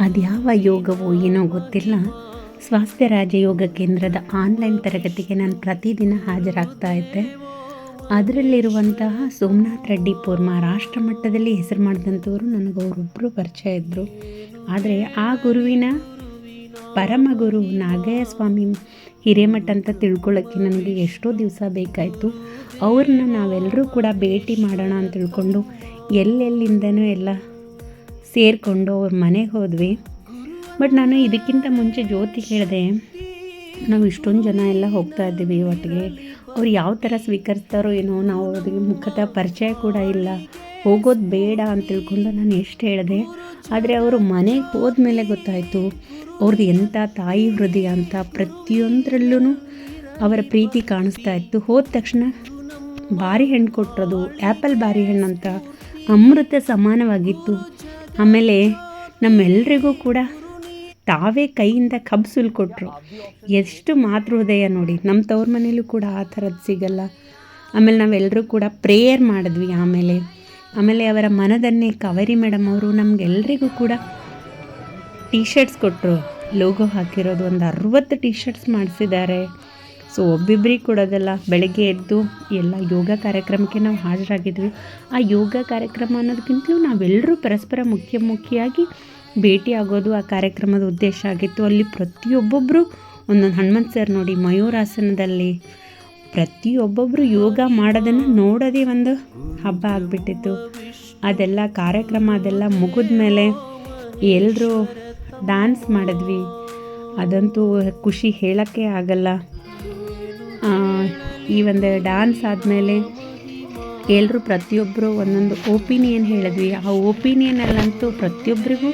ಅದ್ಯಾವ ಯೋಗವೋ ಏನೋ ಗೊತ್ತಿಲ್ಲ. ಸ್ವಾಸ್ಥ್ಯ ರಾಜಯೋಗ ಕೇಂದ್ರದ ಆನ್ಲೈನ್ ತರಗತಿಗೆ ನಾನು ಪ್ರತಿದಿನ ಹಾಜರಾಗ್ತಾ ಇದ್ದೆ. ಅದರಲ್ಲಿರುವಂತಹ ಸೋಮನಾಥ್ ರೆಡ್ಡಿ ಪೂರ್ಮ ರಾಷ್ಟ್ರ ಮಟ್ಟದಲ್ಲಿ ಹೆಸರು ಮಾಡಿದಂಥವರು ನನಗೆ ಅವರೊಬ್ಬರು ಪರಿಚಯ ಇದ್ದರು ಆದರೆ ಆ ಗುರುವಿನ ಪರಮಗುರು ನಾಗಯ್ಯ ಸ್ವಾಮಿ ಹಿರೇಮಠ ಅಂತ ತಿಳ್ಕೊಳ್ಳೋಕ್ಕೆ ನನಗೆ ಎಷ್ಟೋ ದಿವಸ ಬೇಕಾಯಿತು. ಅವ್ರನ್ನ ನಾವೆಲ್ಲರೂ ಕೂಡ ಭೇಟಿ ಮಾಡೋಣ ಅಂತ ತಿಳ್ಕೊಂಡು ಎಲ್ಲೆಲ್ಲಿಂದನೂ ಎಲ್ಲ ಸೇರಿಕೊಂಡು ಅವ್ರ ಮನೆಗೆ ಹೋದ್ವಿ. ಬಟ್ ನಾನು ಇದಕ್ಕಿಂತ ಮುಂಚೆ ಜ್ಯೋತಿ ಹೇಳಿದೆ, ನಾವು ಇಷ್ಟೊಂದು ಜನ ಎಲ್ಲ ಹೋಗ್ತಾ ಇದ್ದೀವಿ ಒಟ್ಟಿಗೆ. ಅವ್ರು ಯಾವ ಥರ ಸ್ವೀಕರಿಸ್ತಾರೋ ಏನೋ ನಾವು ಅವ್ರಿಗೆ ಮುಖತಃ ಪರಿಚಯ ಕೂಡ ಇಲ್ಲ. ಹೋಗೋದು ಬೇಡ ಅಂತ ತಿಳ್ಕೊಂಡು ನಾನು ಎಷ್ಟು ಹೇಳಿದೆ. ಆದರೆ ಅವರು ಮನೆಗೆ ಹೋದ್ಮೇಲೆ ಗೊತ್ತಾಯಿತು ಅವ್ರದ್ದು ಎಂಥ ತಾಯಿ ಹೃದಯ ಅಂತ ಪ್ರತಿಯೊಂದರಲ್ಲೂ ಅವರ ಪ್ರೀತಿ ಕಾಣಿಸ್ತಾ ಇತ್ತು. ಹೋದ ತಕ್ಷಣ ಬಾರಿ ಹಣ್ಣು ಕೊಟ್ಟರೋದು ಆ್ಯಪಲ್ ಬಾರಿ ಹಣ್ಣು ಅಂತ ಅಮೃತ ಸಮಾನವಾಗಿತ್ತು. ಆಮೇಲೆ ನಮ್ಮೆಲ್ರಿಗೂ ಕೂಡ ತಾವೇ ಕೈಯಿಂದ ಕಬ್ಬು ಸುಲ್ಕೊಟ್ರು ಎಷ್ಟು ಮಾತೃ ಹೃದಯ ನೋಡಿ ನಮ್ಮ ತವ್ರ ಮನೇಲೂ ಕೂಡ ಆ ಥರದ್ದು ಸಿಗಲ್ಲ. ಆಮೇಲೆ ನಾವೆಲ್ಲರೂ ಕೂಡ ಪ್ರೇಯರ್ ಮಾಡಿದ್ವಿ ಆಮೇಲೆ. ಆಮೇಲೆ ಅವರ ಮನದನ್ನೇ ಕವರಿ ಮೇಡಮ್ ಅವರು ನಮಗೆಲ್ಲರಿಗೂ ಕೂಡ ಟೀ ಶರ್ಟ್ಸ್ ಕೊಟ್ಟರು ಲೋಗೋ ಹಾಕಿರೋದು ಒಂದು ಅರವತ್ತು ಟೀ ಶರ್ಟ್ಸ್ ಮಾಡಿಸಿದ್ದಾರೆ. ಸೊ ಒಬ್ಬಿಬ್ರಿಗೆ ಕೊಡೋದಲ್ಲ ಬೆಳಗ್ಗೆ ಎದ್ದು ಎಲ್ಲ ಯೋಗ ಕಾರ್ಯಕ್ರಮಕ್ಕೆ ನಾವು ಹಾಜರಾಗಿದ್ವಿ. ಆ ಯೋಗ ಕಾರ್ಯಕ್ರಮ ಅನ್ನೋದಕ್ಕಿಂತಲೂ ನಾವೆಲ್ಲರೂ ಪರಸ್ಪರ ಮುಖ್ಯಮುಖಿಯಾಗಿ ಭೇಟಿ ಆಗೋದು ಆ ಕಾರ್ಯಕ್ರಮದ ಉದ್ದೇಶ ಆಗಿತ್ತು. ಅಲ್ಲಿ ಪ್ರತಿಯೊಬ್ಬೊಬ್ಬರು ಒಂದೊಂದು ಹನುಮಂತ್ ಸರ್ ನೋಡಿ ಮಯೂರಾಸನದಲ್ಲಿ ಪ್ರತಿಯೊಬ್ಬೊಬ್ಬರು ಯೋಗ ಮಾಡೋದನ್ನು ನೋಡೋದೇ ಒಂದು ಹಬ್ಬ ಆಗಿಬಿಟ್ಟಿತ್ತು. ಅದೆಲ್ಲ ಕಾರ್ಯಕ್ರಮ ಅದೆಲ್ಲ ಮುಗಿದ ಮೇಲೆ ಎಲ್ಲರೂ ಡ್ಯಾನ್ಸ್ ಮಾಡಿದ್ವಿ. ಅದಂತೂ ಖುಷಿ ಹೇಳೋಕ್ಕೆ ಆಗಲ್ಲ. ಈ ಒಂದು ಡ್ಯಾನ್ಸ್ ಆದಮೇಲೆ ಎಲ್ಲರೂ ಪ್ರತಿಯೊಬ್ಬರು ಒಂದೊಂದು ಒಪಿನಿಯನ್ ಹೇಳಿದ್ವಿ. ಆ ಒಪಿನಿಯನಲ್ಲಂತೂ ಪ್ರತಿಯೊಬ್ಬರಿಗೂ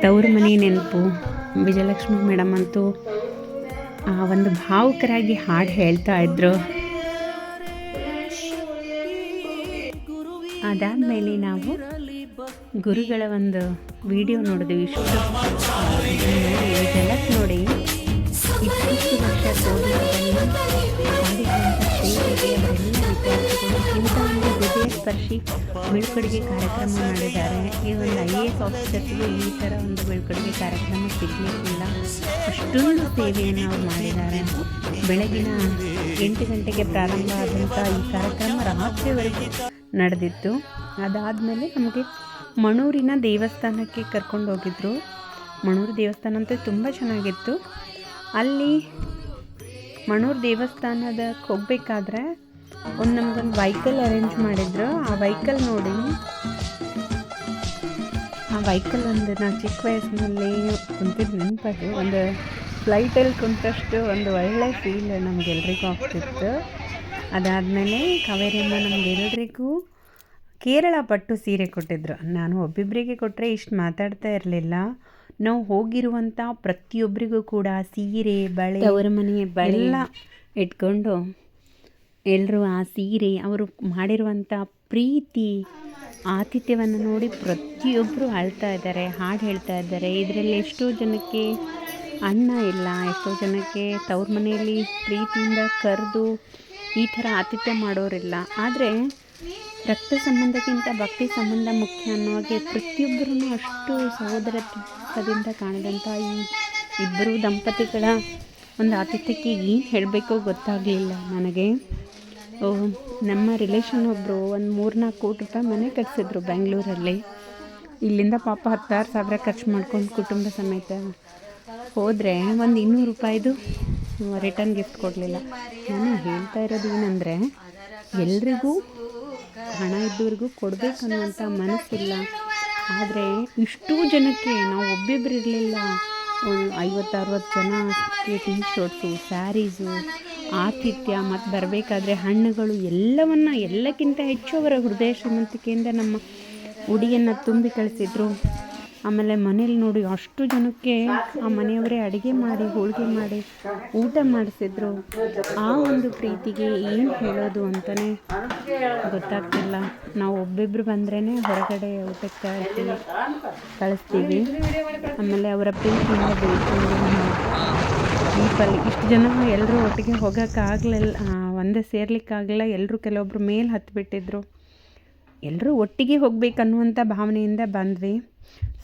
ತವ್ರ ಮನೆ ನೆನಪು. ವಿಜಯಲಕ್ಷ್ಮಿ ಮೇಡಮ್ ಅಂತೂ ಆ ಒಂದು ಭಾವುಕರಾಗಿ ಹಾಡು ಹೇಳ್ತಾ ಇದ್ರು. ಅದಾದಮೇಲೆ ನಾವು ಗುರುಗಳ ಒಂದು ವಿಡಿಯೋ ನೋಡಿದ್ವಿ. ಇಷ್ಟು ಸ್ಪರ್ಶಿ ಬೀಳ್ಕೊಡುಗೆ ಕಾರ್ಯಕ್ರಮ ಮಾಡಿದ್ದಾರೆ. ಈ ಒಂದು ಐ ಎ ಎಸ್ ಆಫೀಸರ್ಸ್ಗೆ ಈ ಥರ ಒಂದು ಬೀಳ್ಕೊಡುಗೆ ಕಾರ್ಯಕ್ರಮ ಸಿಗಲಿಕ್ಕಿಲ್ಲ. ಅಷ್ಟೊಂದು ಸೇವೆಯನ್ನು ಅವ್ರು ಮಾಡಿದ್ದಾರೆ. ಬೆಳಗಿನ ಎಂಟು ಗಂಟೆಗೆ ಪ್ರಾರಂಭ ಆದಂಥ ಈ ಕಾರ್ಯಕ್ರಮ ರಾತ್ರಿವರೆಗೂ ನಡೆದಿತ್ತು. ಅದಾದಮೇಲೆ ನಮಗೆ ಮಣೂರಿನ ದೇವಸ್ಥಾನಕ್ಕೆ ಕರ್ಕೊಂಡು ಹೋಗಿದ್ರು. ಮಣೂರು ದೇವಸ್ಥಾನ ಅಂತೂ ತುಂಬ ಚೆನ್ನಾಗಿತ್ತು. ಅಲ್ಲಿ ಮಣೂರು ದೇವಸ್ಥಾನದಕ್ಕೆ ಹೋಗ್ಬೇಕಾದ್ರೆ ಒಂದು ನಮಗೊಂದು ವೈಕಲ್ ಅರೇಂಜ್ ಮಾಡಿದ್ರು. ಆ ವೈಕಲ್ ನೋಡಿ. ಆ ವೈಕಲ್ ಒಂದು ನಾವು ಚಿಕ್ಕ ವಯಸ್ಸಿನಲ್ಲಿ ಕುಂತಿದ್ದು ನೆನಪದು ಒಂದು ಫ್ಲೈಟಲ್ಲಿ ಕುಂತಷ್ಟು ಒಂದು ಒಳ್ಳೆ ಫೀಲ್ ನಮಗೆಲ್ರಿಗೂ ಆಗ್ತಿತ್ತು. ಅದಾದಮೇಲೆ ಕಾವೇರಿಯಮ್ಮ ನಮಗೆಲ್ರಿಗೂ ಕೇರಳ ಪಟ್ಟು ಸೀರೆ ಕೊಟ್ಟಿದ್ರು. ನಾನು ಒಬ್ಬಿಬ್ಬರಿಗೆ ಕೊಟ್ಟರೆ ಇಷ್ಟು ಮಾತಾಡ್ತಾ ಇರಲಿಲ್ಲ. ನಾವು ಹೋಗಿರುವಂಥ ಪ್ರತಿಯೊಬ್ಬರಿಗೂ ಕೂಡ ಸೀರೆ ಬಳೆ ಅವರ ಮನೆಯ ಬಳೆ ಎಲ್ಲ ಇಟ್ಕೊಂಡು ಎಲ್ಲರೂ ಆ ಸೀರೆ, ಅವರು ಮಾಡಿರುವಂಥ ಪ್ರೀತಿ, ಆತಿಥ್ಯವನ್ನು ನೋಡಿ ಪ್ರತಿಯೊಬ್ಬರು ಅಳ್ತಾ ಇದ್ದಾರೆ, ಹಾಡು ಹೇಳ್ತಾ ಇದ್ದಾರೆ. ಇದರಲ್ಲಿ ಎಷ್ಟೋ ಜನಕ್ಕೆ ಅನ್ನ ಇಲ್ಲ, ಎಷ್ಟೋ ಜನಕ್ಕೆ ತವ್ರ ಮನೆಯಲ್ಲಿ ಪ್ರೀತಿಯಿಂದ ಕರೆದು ಈ ಥರ ಆತಿಥ್ಯ ಮಾಡೋರಿಲ್ಲ. ಆದರೆ ರಕ್ತ ಸಂಬಂಧಕ್ಕಿಂತ ಭಕ್ತಿ ಸಂಬಂಧ ಮುಖ್ಯ ಅನ್ನೋ ಹಾಗೆ ಪ್ರತಿಯೊಬ್ಬರೂ ಅಷ್ಟು ಸಹೋದರತ್ವದಿಂದ ಕಾಣಿದಂಥ ಈ ಇಬ್ಬರು ದಂಪತಿಗಳ ಒಂದು ಆತಿಥ್ಯಕ್ಕೆ ಏನು ಹೇಳಬೇಕೋ ಗೊತ್ತಾಗಲಿಲ್ಲ ನನಗೆ. ನಮ್ಮ ರಿಲೇಷನ್ ಒಬ್ಬರು ಒಂದು ಮೂರ್ನಾಲ್ಕು ಕೋಟಿ ರೂಪಾಯಿ ಮನೆ ಕಟ್ಸಿದ್ರು ಬೆಂಗಳೂರಲ್ಲಿ. ಇಲ್ಲಿಂದ ಪಾಪ ಹತ್ತಾರು ಸಾವಿರ ಖರ್ಚು ಮಾಡ್ಕೊಂಡು ಕುಟುಂಬ ಸಮೇತ ಹೋದರೆ ಒಂದು ಇನ್ನೂರು ರೂಪಾಯಿದು ರಿಟರ್ನ್ ಗಿಫ್ಟ್ ಕೊಡಲಿಲ್ಲ. ನಾನು ಹೇಳ್ತಾ ಇರೋದು ಏನಂದರೆ, ಎಲ್ರಿಗೂ ಹಣ ಇದ್ದವ್ರಿಗೂ ಕೊಡಬೇಕನ್ನುವಂಥ ಮನಸ್ಸಿಲ್ಲ. ಆದರೆ ಇಷ್ಟೂ ಜನಕ್ಕೆ ನಾವು ಒಬ್ಬಿಬ್ಬರು ಇರಲಿಲ್ಲ. ಐವತ್ತು, ಅರವತ್ತು ಜನ ಟೀ ಶರ್ಟ್ಸು ಸ್ಯಾರೀಸು ಆತಿಥ್ಯ ಮತ್ತು ಬರಬೇಕಾದ್ರೆ ಹಣ್ಣುಗಳು ಎಲ್ಲವನ್ನು ಎಲ್ಲಕ್ಕಿಂತ ಹೆಚ್ಚು ಅವರ ಹೃದಯ ಶ್ರೀಮಂತಿಕೆಯಿಂದ ನಮ್ಮ ಉಡಿಯನ್ನು ತುಂಬಿ ಕಳಿಸಿದ್ರು. ಆಮೇಲೆ ಮನೇಲಿ ನೋಡಿ ಅಷ್ಟು ಜನಕ್ಕೆ ಆ ಮನೆಯವರೇ ಅಡುಗೆ ಮಾಡಿ, ಹೋಳಿಗೆ ಮಾಡಿ, ಊಟ ಮಾಡಿಸಿದ್ರು. ಆ ಒಂದು ಪ್ರೀತಿಗೆ ಏನು ಹೇಳೋದು ಅಂತಲೇ ಗೊತ್ತಾಗ್ತಿಲ್ಲ. ನಾವು ಒಬ್ಬಿಬ್ರು ಬಂದ್ರೇ ಹೊರಗಡೆ ಊಟಕ್ಕೆ ಕಳಿಸ್ತೀವಿ. ಆಮೇಲೆ ಅವರ ಪ್ರೀತಿಯಿಂದ ಬೆಳ್ಕೊಂಡು ಜೀಪಲ್ಲಿ ಇಷ್ಟು ಜನ ಎಲ್ಲರೂ ಒಟ್ಟಿಗೆ ಹೋಗೋಕ್ಕಾಗಲಿಲ್ಲ ಒಂದೇ ಸೇರ್ಲಿಕ್ಕಾಗಲಿಲ್ಲ. ಎಲ್ಲರೂ ಕೆಲವೊಬ್ಬರು ಮೇಲೆ ಹತ್ತುಬಿಟ್ಟಿದ್ರು ಎಲ್ಲರೂ ಒಟ್ಟಿಗೆ ಹೋಗಬೇಕನ್ನುವಂಥ ಭಾವನೆಯಿಂದ ಬಂದ್ವಿ.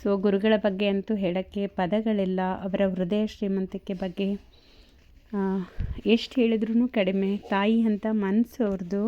ಸೊ ಗುರುಗಳ ಬಗ್ಗೆ ಅಂತೂ ಹೇಳೋಕ್ಕೆ ಪದಗಳಿಲ್ಲ. ಅವರ ಹೃದಯ ಶ್ರೀಮಂತಿಕೆ ಬಗ್ಗೆ ಎಷ್ಟು ಹೇಳಿದ್ರೂ ಕಡಿಮೆ. ತಾಯಿ ಅಂತ ಮನಸ್ಸು ಅವ್ರದ್ದು